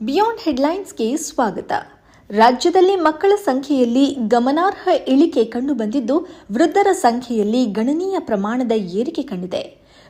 Beyond ಹೆಡ್ಲೈನ್ಸ್ಗೆ ಸ್ವಾಗತ. ರಾಜ್ಯದಲ್ಲಿ ಮಕ್ಕಳ ಸಂಖ್ಯೆಯಲ್ಲಿ ಗಮನಾರ್ಹ ಇಳಿಕೆ ಕಂಡುಬಂದಿದ್ದು, ವೃದ್ಧರ ಸಂಖ್ಯೆಯಲ್ಲಿ ಗಣನೀಯ ಪ್ರಮಾಣದ ಏರಿಕೆ ಕಂಡಿದೆ.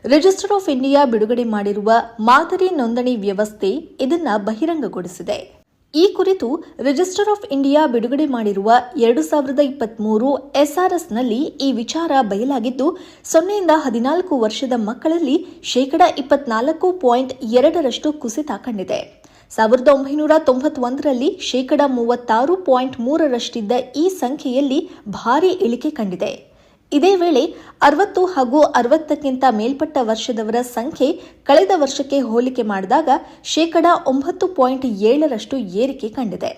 ರಿಜಿಸ್ಟರ್ ಆಫ್ ಇಂಡಿಯಾ ಬಿಡುಗಡೆ ಮಾಡಿರುವ ಮಾದರಿ ನೋಂದಣಿ ವ್ಯವಸ್ಥೆ ಇದನ್ನು ಬಹಿರಂಗಗೊಳಿಸಿದೆ. ಈ ಕುರಿತು ರಿಜಿಸ್ಟರ್ ಆಫ್ ಇಂಡಿಯಾ ಬಿಡುಗಡೆ ಮಾಡಿರುವ ಎರಡು ಸಾವಿರದ ಇಪ್ಪತ್ಮೂರು ಎಸ್ಆರ್ಎಸ್ನಲ್ಲಿ ಈ ವಿಚಾರ ಬಯಲಾಗಿದ್ದು, ಸೊನ್ನೆಯಿಂದ ಹದಿನಾಲ್ಕು ವರ್ಷದ ಮಕ್ಕಳಲ್ಲಿ ಶೇಕಡಾ ಇಪ್ಪತ್ನಾಲ್ಕು ಪಾಯಿಂಟ್ ಎರಡರಷ್ಟು ಕುಸಿತ ಕಂಡಿದೆ. ಸಾವಿರದ ಒಂಬೈನೂರ ತೊಂಬತ್ತೊಂದರಲ್ಲಿ ಶೇಕಡ ಮೂವತ್ತಾರು ಪಾಯಿಂಟ್ ಮೂರರಷ್ಟಿದ್ದ ಈ ಸಂಖ್ಯೆಯಲ್ಲಿ ಭಾರಿ ಇಳಿಕೆ ಕಂಡಿದೆ. ಇದೇ ವೇಳೆ ಅರವತ್ತು ಹಾಗೂ ಅರವತ್ತಕ್ಕಿಂತ ಮೇಲ್ಪಟ್ಟ ವರ್ಷದವರ ಸಂಖ್ಯೆ ಕಳೆದ ವರ್ಷಕ್ಕೆ ಹೋಲಿಕೆ ಮಾಡಿದಾಗ ಶೇಕಡ ಒಂಬತ್ತು ಪಾಯಿಂಟ್ ಏಳರಷ್ಟು ಏರಿಕೆ ಕಂಡಿದೆ.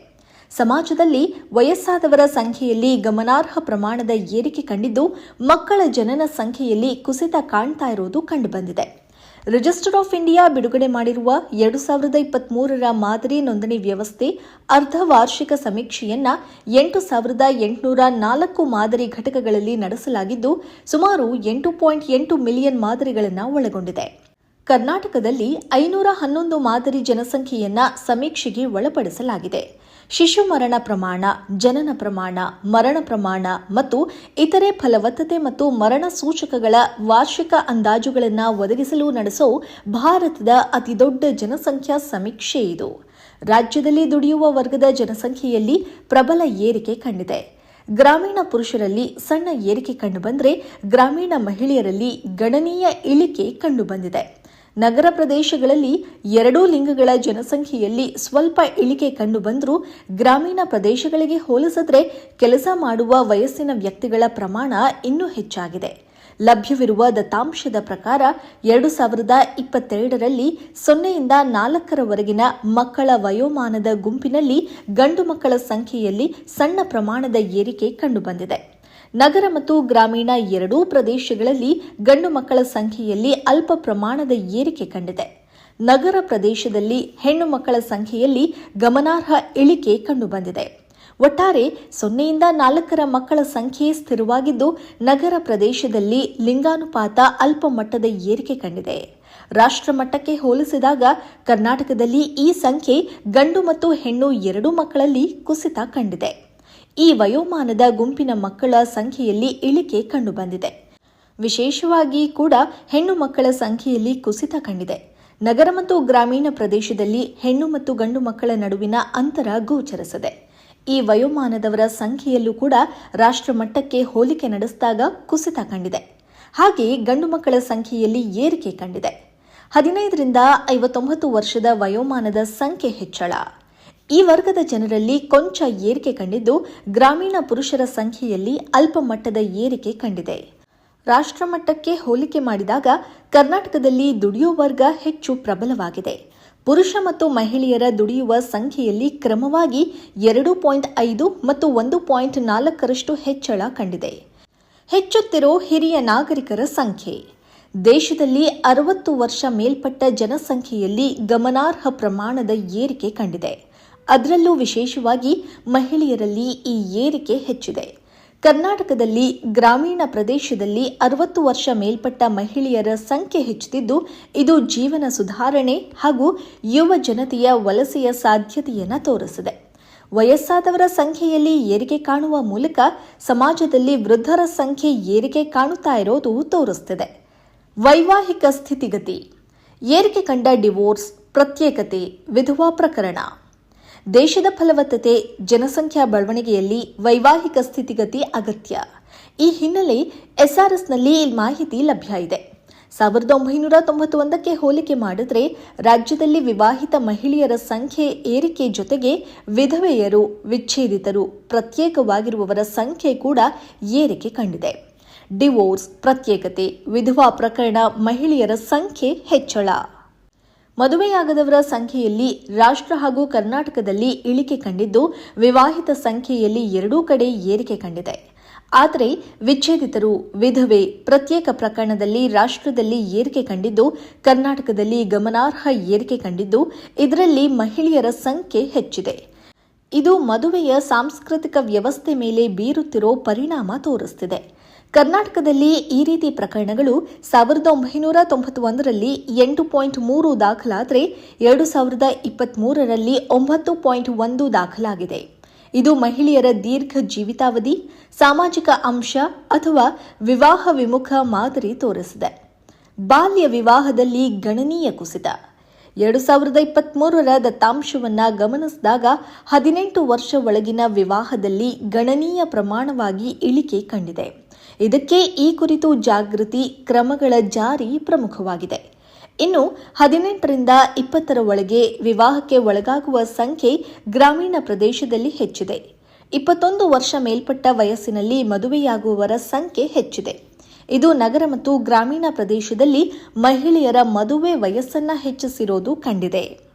ಸಮಾಜದಲ್ಲಿ ವಯಸ್ಸಾದವರ ಸಂಖ್ಯೆಯಲ್ಲಿ ಗಮನಾರ್ಹ ಪ್ರಮಾಣದ ಏರಿಕೆ ಕಂಡಿದ್ದು ಮಕ್ಕಳ ಜನನ ಸಂಖ್ಯೆಯಲ್ಲಿ ಕುಸಿತ ಕಾಣ್ತಾ ಇರುವುದು ಕಂಡುಬಂದಿದೆ. ರಿಜಿಸ್ಟರ್ ಆಫ್ ಇಂಡಿಯಾ ಬಿಡುಗಡೆ ಮಾಡಿರುವ ಎರಡು ಸಾವಿರದ ಇಪ್ಪತ್ಮೂರರ ಮಾದರಿ ನೋಂದಣಿ ವ್ಯವಸ್ಥೆ ಅರ್ಧ ವಾರ್ಷಿಕ ಸಮೀಕ್ಷೆಯನ್ನ ಎಂಟು ಸಾವಿರದ ಎಂಟುನೂರ ನಾಲ್ಕು ಮಾದರಿ ಘಟಕಗಳಲ್ಲಿ ನಡೆಸಲಾಗಿದ್ದು, ಸುಮಾರು ಎಂಟು ಪಾಯಿಂಟ್ ಎಂಟು ಮಿಲಿಯನ್ ಮಾದರಿಗಳನ್ನು ಒಳಗೊಂಡಿದೆ. ಕರ್ನಾಟಕದಲ್ಲಿ ಐನೂರ ಹನ್ನೊಂದು ಮಾದರಿ ಜನಸಂಖ್ಯೆಯನ್ನ ಸಮೀಕ್ಷೆಗೆ ಒಳಪಡಿಸಲಾಗಿದೆ. ಶಿಶು ಮರಣ ಪ್ರಮಾಣ, ಜನನ ಪ್ರಮಾಣ, ಮರಣ ಪ್ರಮಾಣ ಮತ್ತು ಇತರೆ ಫಲವತ್ತತೆ ಮತ್ತು ಮರಣ ಸೂಚಕಗಳ ವಾರ್ಷಿಕ ಅಂದಾಜುಗಳನ್ನು ಒದಗಿಸಲು ನಡೆಸೋ ಭಾರತದ ಅತಿದೊಡ್ಡ ಜನಸಂಖ್ಯಾ ಸಮೀಕ್ಷೆ ಇದು. ರಾಜ್ಯದಲ್ಲಿ ದುಡಿಯುವ ವರ್ಗದ ಜನಸಂಖ್ಯೆಯಲ್ಲಿ ಪ್ರಬಲ ಏರಿಕೆ ಕಂಡಿದೆ. ಗ್ರಾಮೀಣ ಪುರುಷರಲ್ಲಿ ಸಣ್ಣ ಏರಿಕೆ ಕಂಡುಬಂದರೆ ಗ್ರಾಮೀಣ ಮಹಿಳೆಯರಲ್ಲಿ ಗಣನೀಯ ಇಳಿಕೆ ಕಂಡುಬಂದಿದೆ. ನಗರ ಪ್ರದೇಶಗಳಲ್ಲಿ ಎರಡೂ ಲಿಂಗಗಳ ಜನಸಂಖ್ಯೆಯಲ್ಲಿ ಸ್ವಲ್ಪ ಇಳಿಕೆ ಕಂಡುಬಂದರೂ ಗ್ರಾಮೀಣ ಪ್ರದೇಶಗಳಿಗೆ ಹೋಲಿಸಿದ್ರೆ ಕೆಲಸ ಮಾಡುವ ವಯಸ್ಸಿನ ವ್ಯಕ್ತಿಗಳ ಪ್ರಮಾಣ ಇನ್ನೂ ಹೆಚ್ಚಾಗಿದೆ. ಲಭ್ಯವಿರುವ ದತ್ತಾಂಶದ ಪ್ರಕಾರ ಎರಡು ಸಾವಿರದ ಇಪ್ಪತ್ತೆರಡರಲ್ಲಿ ಸೊನ್ನೆಯಿಂದ ನಾಲ್ಕರವರೆಗಿನ ಮಕ್ಕಳ ವಯೋಮಾನದ ಗುಂಪಿನಲ್ಲಿ ಗಂಡು ಮಕ್ಕಳ ಸಂಖ್ಯೆಯಲ್ಲಿ ಸಣ್ಣ ಪ್ರಮಾಣದ ಏರಿಕೆ ಕಂಡುಬಂದಿದೆ. ನಗರ ಮತ್ತು ಗ್ರಾಮೀಣ ಎರಡೂ ಪ್ರದೇಶಗಳಲ್ಲಿ ಗಂಡು ಮಕ್ಕಳ ಸಂಖ್ಯೆಯಲ್ಲಿ ಅಲ್ಪ ಪ್ರಮಾಣದ ಏರಿಕೆ ಕಂಡಿದೆ. ನಗರ ಪ್ರದೇಶದಲ್ಲಿ ಹೆಣ್ಣು ಮಕ್ಕಳ ಸಂಖ್ಯೆಯಲ್ಲಿ ಗಮನಾರ್ಹ ಇಳಿಕೆ ಕಂಡುಬಂದಿದೆ. ಒಟ್ಟಾರೆ ಸೊನ್ನೆಯಿಂದ ನಾಲ್ಕರ ಮಕ್ಕಳ ಸಂಖ್ಯೆ ಸ್ಥಿರವಾಗಿದ್ದು, ನಗರ ಪ್ರದೇಶದಲ್ಲಿ ಲಿಂಗಾನುಪಾತ ಅಲ್ಪ ಮಟ್ಟದ ಏರಿಕೆ ಕಂಡಿದೆ. ರಾಷ್ಟ್ರಮಟ್ಟಕ್ಕೆ ಹೋಲಿಸಿದಾಗ ಕರ್ನಾಟಕದಲ್ಲಿ ಈ ಸಂಖ್ಯೆ ಗಂಡು ಮತ್ತು ಹೆಣ್ಣು ಎರಡೂ ಮಕ್ಕಳಲ್ಲಿ ಕುಸಿತ ಕಂಡಿದೆ. ಈ ವಯೋಮಾನದ ಗುಂಪಿನ ಮಕ್ಕಳ ಸಂಖ್ಯೆಯಲ್ಲಿ ಇಳಿಕೆ ಕಂಡುಬಂದಿದೆ. ವಿಶೇಷವಾಗಿ ಕೂಡ ಹೆಣ್ಣು ಮಕ್ಕಳ ಸಂಖ್ಯೆಯಲ್ಲಿ ಕುಸಿತ ಕಂಡಿದೆ. ನಗರ ಮತ್ತು ಗ್ರಾಮೀಣ ಪ್ರದೇಶದಲ್ಲಿ ಹೆಣ್ಣು ಮತ್ತು ಗಂಡು ಮಕ್ಕಳ ನಡುವಿನ ಅಂತರ ಗೋಚರಿಸಿದೆ. ಈ ವಯೋಮಾನದವರ ಸಂಖ್ಯೆಯಲ್ಲೂ ಕೂಡ ರಾಷ್ಟ್ರ ಮಟ್ಟಕ್ಕೆ ಹೋಲಿಕೆ ನಡೆಸಿದಾಗ ಕುಸಿತ ಕಂಡಿದೆ. ಹಾಗೆಯೇ ಗಂಡು ಮಕ್ಕಳ ಸಂಖ್ಯೆಯಲ್ಲಿ ಏರಿಕೆ ಕಂಡಿದೆ. ಹದಿನೈದರಿಂದ ಐವತ್ತೊಂಬತ್ತು ವರ್ಷದ ವಯೋಮಾನದ ಸಂಖ್ಯೆ ಹೆಚ್ಚಳ. ಈ ವರ್ಗದ ಜನರಲ್ಲಿ ಕೊಂಚ ಏರಿಕೆ ಕಂಡಿದ್ದು ಗ್ರಾಮೀಣ ಪುರುಷರ ಸಂಖ್ಯೆಯಲ್ಲಿ ಅಲ್ಪ ಮಟ್ಟದ ಏರಿಕೆ ಕಂಡಿದೆ. ರಾಷ್ಟ್ರಮಟ್ಟಕ್ಕೆ ಹೋಲಿಕೆ ಮಾಡಿದಾಗ ಕರ್ನಾಟಕದಲ್ಲಿ ದುಡಿಯುವ ವರ್ಗ ಹೆಚ್ಚು ಪ್ರಬಲವಾಗಿದೆ. ಪುರುಷ ಮತ್ತು ಮಹಿಳೆಯರ ದುಡಿಯುವ ಸಂಖ್ಯೆಯಲ್ಲಿ ಕ್ರಮವಾಗಿ ಎರಡು ಪಾಯಿಂಟ್ ಐದು ಮತ್ತು ಒಂದು ಪಾಯಿಂಟ್ ನಾಲ್ಕರಷ್ಟು ಹೆಚ್ಚಳ ಕಂಡಿದೆ. ಹೆಚ್ಚುತ್ತಿರೋ ಹಿರಿಯ ನಾಗರಿಕರ ಸಂಖ್ಯೆ. ದೇಶದಲ್ಲಿ ಅರವತ್ತು ವರ್ಷ ಮೇಲ್ಪಟ್ಟ ಜನಸಂಖ್ಯೆಯಲ್ಲಿ ಗಮನಾರ್ಹ ಪ್ರಮಾಣದ ಏರಿಕೆ ಕಂಡಿದೆ. ಅದರಲ್ಲೂ ವಿಶೇಷವಾಗಿ ಮಹಿಳೆಯರಲ್ಲಿ ಈ ಏರಿಕೆ ಹೆಚ್ಚಿದೆ. ಕರ್ನಾಟಕದಲ್ಲಿ ಗ್ರಾಮೀಣ ಪ್ರದೇಶದಲ್ಲಿ ಅರವತ್ತು ವರ್ಷ ಮೇಲ್ಪಟ್ಟ ಮಹಿಳೆಯರ ಸಂಖ್ಯೆ ಹೆಚ್ಚುತ್ತಿದ್ದು, ಇದು ಜೀವನ ಸುಧಾರಣೆ ಹಾಗೂ ಯುವ ಜನತೆಯ ವಲಸೆಯ ಸಾಧ್ಯತೆಯನ್ನು ತೋರಿಸಿದೆ. ವಯಸ್ಸಾದವರ ಸಂಖ್ಯೆಯಲ್ಲಿ ಏರಿಕೆ ಕಾಣುವ ಮೂಲಕ ಸಮಾಜದಲ್ಲಿ ವೃದ್ಧರ ಸಂಖ್ಯೆ ಏರಿಕೆ ಕಾಣುತ್ತಾ ಇರೋದು ತೋರಿಸುತ್ತಿದೆ ವೈವಾಹಿಕ ಸ್ಥಿತಿಗತಿ, ಏರಿಕೆ ಕಂಡ ಡಿವೋರ್ಸ್, ಪ್ರತ್ಯೇಕತೆ, ವಿಧವಾ ಪ್ರಕರಣ. ದೇಶದ ಫಲವತ್ತತೆ, ಜನಸಂಖ್ಯಾ ಬೆಳವಣಿಗೆಯಲ್ಲಿ ವೈವಾಹಿಕ ಸ್ಥಿತಿಗತಿ ಅಗತ್ಯ. ಈ ಹಿನ್ನೆಲೆ ಎಸ್ಆರ್ಎಸ್ನಲ್ಲಿ ಮಾಹಿತಿ ಲಭ್ಯ ಇದೆ. ಸಾವಿರದ ಒಂಬೈನೂರ ತೊಂಬತ್ತೊಂದಕ್ಕೆ ಹೋಲಿಕೆ ಮಾಡಿದರೆ ರಾಜ್ಯದಲ್ಲಿ ವಿವಾಹಿತ ಮಹಿಳೆಯರ ಸಂಖ್ಯೆ ಏರಿಕೆ ಜೊತೆಗೆ ವಿಧವೆಯರು, ವಿಚ್ಛೇದಿತರು, ಪ್ರತ್ಯೇಕವಾಗಿರುವವರ ಸಂಖ್ಯೆ ಕೂಡ ಏರಿಕೆ ಕಂಡಿದೆ. ಡಿವೋರ್ಸ್ ಪ್ರತ್ಯೇಕತೆ, ವಿಧವಾ ಪ್ರಕರಣ ಮಹಿಳೆಯರ ಸಂಖ್ಯೆ ಹೆಚ್ಚಳ. ಮದುವೆಯಾಗದವರ ಸಂಖ್ಯೆಯಲ್ಲಿ ರಾಷ್ಟ್ರ ಹಾಗೂ ಕರ್ನಾಟಕದಲ್ಲಿ ಇಳಿಕೆ ಕಂಡಿದ್ದು, ವಿವಾಹಿತ ಸಂಖ್ಯೆಯಲ್ಲಿ ಎರಡೂ ಕಡೆ ಏರಿಕೆ ಕಂಡಿದೆ. ಆದರೆ ವಿಚ್ಛೇದಿತರು, ವಿಧವೆ ಪ್ರತ್ಯೇಕ ಪ್ರಕರಣದಲ್ಲಿ ರಾಷ್ಟ್ರದಲ್ಲಿ ಏರಿಕೆ ಕಂಡಿದ್ದು, ಕರ್ನಾಟಕದಲ್ಲಿ ಗಮನಾರ್ಹ ಏರಿಕೆ ಕಂಡಿದ್ದು, ಇದರಲ್ಲಿ ಮಹಿಳೆಯರ ಸಂಖ್ಯೆ ಹೆಚ್ಚಿದೆ. ಇದು ಮದುವೆಯ ಸಾಂಸ್ಕೃತಿಕ ವ್ಯವಸ್ಥೆ ಮೇಲೆ ಬೀರುತ್ತಿರೋ ಪರಿಣಾಮ ತೋರಿಸ್ತಿದೆ. ಕರ್ನಾಟಕದಲ್ಲಿ ಈ ರೀತಿ ಪ್ರಕರಣಗಳು ಸಾವಿರದ ಒಂಬೈನೂರ ತೊಂಬತ್ತೊಂದರಲ್ಲಿ ಎಂಟು ಪಾಯಿಂಟ್ ಮೂರು ದಾಖಲಾದರೆ ಎರಡು ಸಾವಿರದ ಇಪ್ಪತ್ತ್ಮೂರರಲ್ಲಿ ಒಂಬತ್ತು ಪಾಯಿಂಟ್ ಒಂದು ದಾಖಲಾಗಿದೆ. ಇದು ಮಹಿಳೆಯರ ದೀರ್ಘ ಜೀವಿತಾವಧಿ, ಸಾಮಾಜಿಕ ಅಂಶ ಅಥವಾ ವಿವಾಹ ವಿಮುಖ ಮಾದರಿ ತೋರಿಸಿದೆ. ಬಾಲ್ಯ ವಿವಾಹದಲ್ಲಿ ಗಣನೀಯ ಕುಸಿತ. ಎರಡು ಸಾವಿರದ ಇಪ್ಪತ್ತ್ಮೂರರ ದತ್ತಾಂಶವನ್ನು ಗಮನಿಸಿದಾಗ ಹದಿನೆಂಟು ವರ್ಷ ಒಳಗಿನ ವಿವಾಹದಲ್ಲಿ ಗಣನೀಯ ಪ್ರಮಾಣವಾಗಿ ಇಳಿಕೆ ಕಂಡಿದೆ. ಇದಕ್ಕೆ ಈ ಕುರಿತು ಜಾಗೃತಿ ಕ್ರಮಗಳ ಜಾರಿ ಪ್ರಮುಖವಾಗಿದೆ. ಇನ್ನು ಹದಿನೆಂಟರಿಂದ ಇಪ್ಪತ್ತರ ಒಳಗೆ ವಿವಾಹಕ್ಕೆ ಒಳಗಾಗುವ ಸಂಖ್ಯೆ ಗ್ರಾಮೀಣ ಪ್ರದೇಶದಲ್ಲಿ ಹೆಚ್ಚಿದೆ. ಇಪ್ಪತ್ತೊಂದು ವರ್ಷ ಮೇಲ್ಪಟ್ಟ ವಯಸ್ಸಿನಲ್ಲಿ ಮದುವೆಯಾಗುವವರ ಸಂಖ್ಯೆ ಹೆಚ್ಚಿದೆ. ಇದು ನಗರ ಮತ್ತು ಗ್ರಾಮೀಣ ಪ್ರದೇಶದಲ್ಲಿ ಮಹಿಳೆಯರ ಮದುವೆ ವಯಸ್ಸನ್ನ ಹೆಚ್ಚಿಸಿರೋದು ಕಂಡಿದೆ.